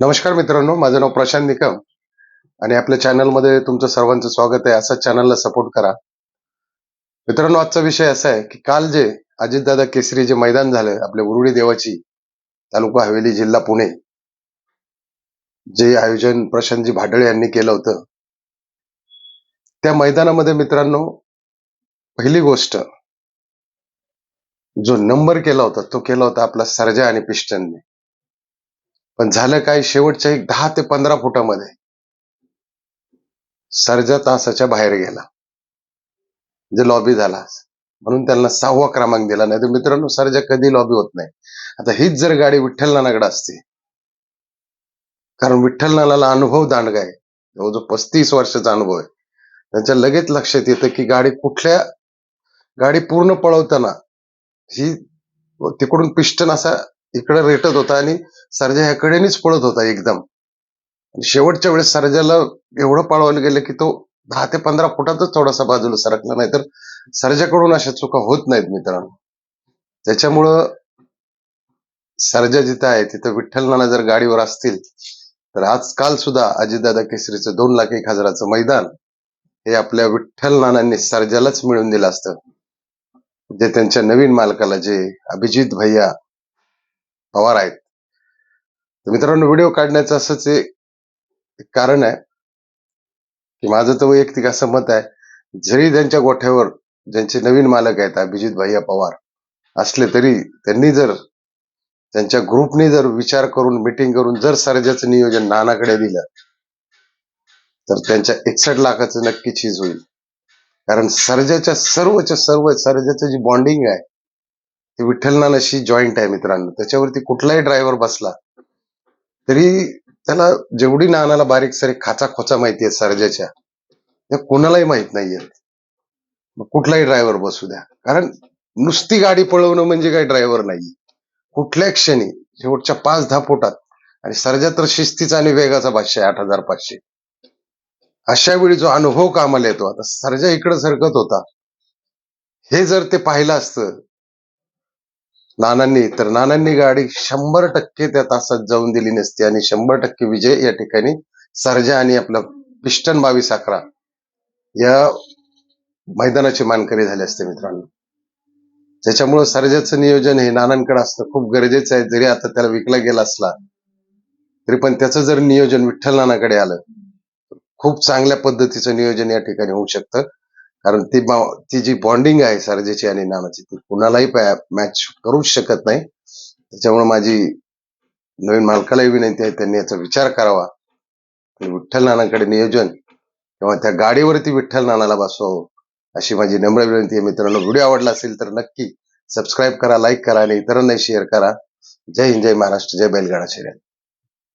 नमस्कार मित्रांनो माझं नाव प्रशांत निकम आणि आपल्या चॅनलमध्ये तुमचं सर्वांचं स्वागत आहे. असंच चॅनलला सपोर्ट करा. मित्रांनो आजचा विषय असा आहे की काल जे अजितदादा केसरी जे मैदान झालं आपल्या उरुळी देवाची तालुका हवेली जिल्हा पुणे जे आयोजन प्रशांतजी भाडळे यांनी केलं होतं. त्या मैदानामध्ये मित्रांनो पहिली गोष्ट जो नंबर केला होता तो केला होता आपला सर्जा आणि पिस्टनने पण झालं काय? शेवटच्या एक दहा ते पंधरा फुटामध्ये सर्जा तासाच्या बाहेर गेला. म्हणजे जे लॉबी झाला. म्हणून त्यांना सहावा क्रमांक दिला. नाही तर मित्रांनो सर्जा कधी लॉबी होत नाही. आता हीच जर गाडी विठ्ठल नानाकडे असते. कारण विठ्ठल नानाला अनुभव दांडगा आहे. जवळजवळ पस्तीस वर्षाचा अनुभव आहे. त्यांच्या लगेच लक्षात येतं की गाडी कुठल्या गाडी पूर्ण पळवताना ही तिकडून पिस्टन असा इकडे रेटत होता आणि सर्जा ह्याकडेनेच पळत होता एकदम. शेवटच्या वेळेस सर्जाला एवढं पळवलं गेलं की तो दहा ते पंधरा फुटातच थोडासा बाजूला सरकला नाही तर सर्जाकडून अशा चुका होत नाहीत मित्रांनो. त्याच्यामुळं सर्जा जिथं आहे तिथं विठ्ठल नाना जर गाडीवर असतील तर आज काल सुद्धा अजितदादा केसरीचं दोन लाख एक हजाराचं मैदान हे आपल्या विठ्ठल नानांनी सर्जालाच मिळून दिलं असतं. जे त्यांच्या नवीन मालकाला जे अभिजित भैया पवार आहेत. तर मित्रांनो व्हिडिओ काढण्याचं असंच एक कारण आहे की माझं तर वैयक्तिक असं मत आहे जरी त्यांच्या गोठ्यावर ज्यांचे नवीन मालक आहेत अभिजित भैया पवार असले तरी त्यांनी जर त्यांच्या ग्रुपने जर विचार करून मिटिंग करून जर सर्जाचं नियोजन नानाकडे दिलं तर त्यांच्या एकसठ लाखाचं नक्की चीज होईल. कारण सर्जाच्या सर्वच्या सर्व सर्जाचं जी बॉन्डिंग आहे ती विठ्ठल नानाशी जॉईंट आहे मित्रांनो. त्याच्यावरती कुठलाही ड्रायव्हर बसला तरी त्याला जेवढी नानाला बारीक सारी खाचा खोचा माहिती आहे सर्जाच्या त्या कोणालाही माहीत नाहीयेत मग कुठलाही ड्रायव्हर बसू द्या. कारण नुसती गाडी पळवणं म्हणजे काही ड्रायव्हर नाही कुठल्या क्षणी शेवटच्या पाच दहा फुटात. आणि सर्जा तर शिस्तीचा आणि वेगाचा पाचशे आठ हजार पाचशे. अशा वेळी जो अनुभव कामाला येतो. आता सर्जा इकडे सरकत होता. हे जर ते पाहिलं असतं नानांनी तर नानांनी गाडी शंभर टक्के त्या तासात जाऊन दिली नसती आणि शंभर टक्के विजय या ठिकाणी सर्जा आणि आपला पिस्टन बावीस अकरा या मैदानाची मानकरी झाले असते मित्रांनो. त्याच्यामुळं सर्जाचं नियोजन हे नानांकडे असणं खूप गरजेचं आहे. जरी आता त्याला विकला गेला असला तरी पण त्याचं जर नियोजन विठ्ठल नानाकडे आलं खूप चांगल्या पद्धतीचं नियोजन या ठिकाणी होऊ शकतं. कारण ती ती जी बॉन्डिंग आहे सर्जेची आणि नानाची ती कुणालाही मॅच करूच शकत नाही. त्याच्यामुळे माझी नवीन मालकालाही विनंती आहे त्यांनी याचा विचार करावा. आणि विठ्ठल नानाकडे नियोजन किंवा त्या गाडीवरती विठ्ठल नानाला बसवावं अशी माझी नम्र विनंती आहे. मित्रांनो व्हिडिओ आवडला असेल तर नक्की सबस्क्राईब करा लाईक करा आणि इतरांनाही शेअर करा. जय हिंद जय महाराष्ट्र जय बैलगाडा शर्यत.